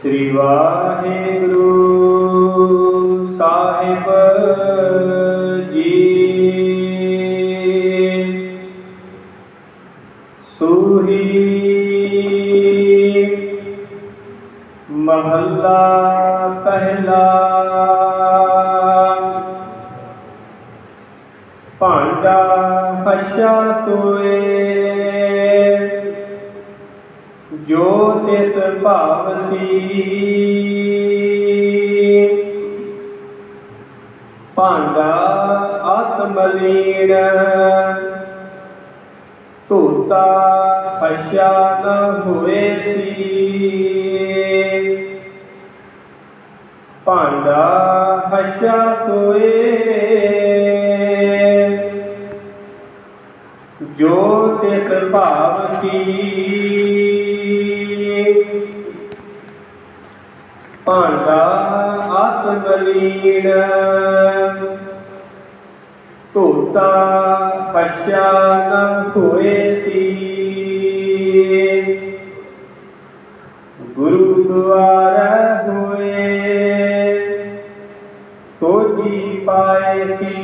ਸ੍ਰੀ ਵਾਹਿਗੁਰੂ ਸਾਹਿਬ ਜੀ। ਸੂਹੀ ਮਹੱਲਾ ਪਹਿਲਾ। ਭਾਂਡਾ ਹੱਛਾ ਤੋਏ ਜੋ ਤਿਸ ਭਾਵਸੀ ਭਾਂਡਾ ਆਤਮਲੀਨ, ਧੋਤਾ ਹੱਛਾ ਨ ਹੋਏ ਸੀ। ਭਾਂਡਾ ਹੱਛਾ ਤੋਏ ਜੋ ਤਿਸ ਭਾਵ ਕੀ ਭਾਂਡਾ ਆਤਮਲੀਨ ਧੋਤਾ ਪਛਾ ਨ ਹੋਏ ਸੀ ਗੁਰੂ ਦੁਆਰਾ ਹੋਏ ਸੋਜੀ ਪਾਏ ਸੀ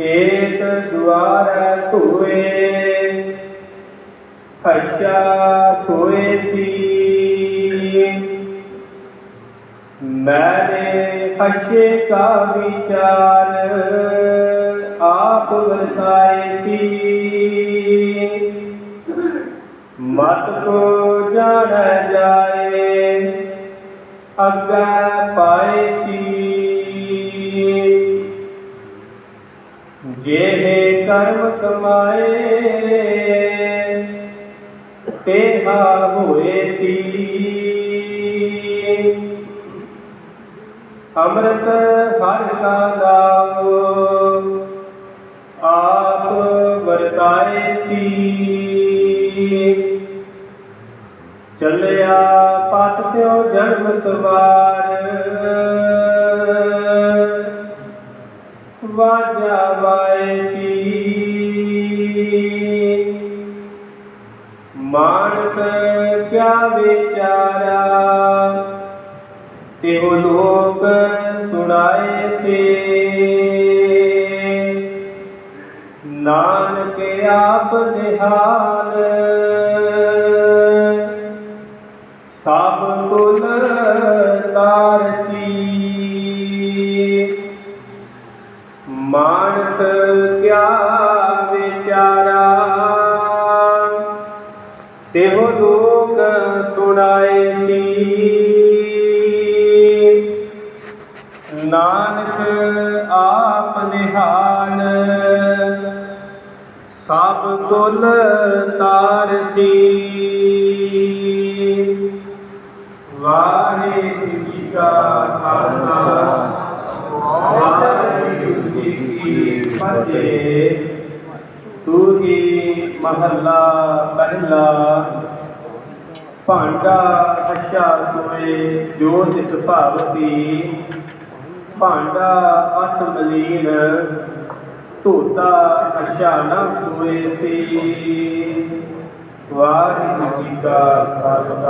ਏਕ ਦੁਆਰਾ ਧੋਏ ਹੱਛਾ ਮੈਨੇ ਹੱਛੇ ਕਾ ਵਿਚਾਰ, ਆਪ ਵਰਤਾਏ ਸੀ। ਮਤ ਕੋ ਜਾਣ ਜਾਏ, ਅੱਗੇ ਪਾਏ ਸੀ। ਜਿਹੇ ਕਰਮ ਕਮਾਏ, ਤੇਹਾ ਹੋਏ ਸੀ। ਅੰਮ੍ਰਿਤ ਹਰ ਕਾ ਨਾਮ ਆਪ ਵਰਤਾਏ ਸੀ ਚੱਲਿਆ ਪਤ ਤਿਉ ਜਨਮ ਸਵਾਰ ਵਾਜਾ ਵਾਏ ਸੀ ਮਾਨਸ ਕਿਆ ਵਿਚਾਰਾ ਤਿਹੁ ਲੋਕ ਨਾਨਕ ਆਪ ਨਿਹਾਲ। ਸਭ ਤੁਲ ਤਾਰਸੀ। ਮਾਨਸ ਕਿਆ ਵਿਚਾਰਾ। ਤਿਹੁ ਲੋਕ ਸੁਣਾਏ ਨੀ ਸਭ ਤੁਲ ਤਾਰਸੀ। ਵਾਹਿਗੁਰੂ ਜੀ ਕਾ ਖਾਲਸਾ। ਵਾਹਿਗੁਰੂ ਜੀ ਕੀ ਫਤਿਹ। ਤੂਹੀ ਮਹੱਲਾ ਪਹਿਲਾ। ਭਾਂਡਾ ਅੱਛਾ ਸੋਏ ਜੋ ਤਿਸ ਭਾਵਤੀ ਭਾਂਡਾ ਅਤ ਮਲੀਨ ਧੋਤਾ ਅੱਛਾ ਨਾ ਸੋਏ ਸੀ ਵਾਹਿਗੁਰੂ ਜੀ ਕਾ ਖਾਲਸਾ।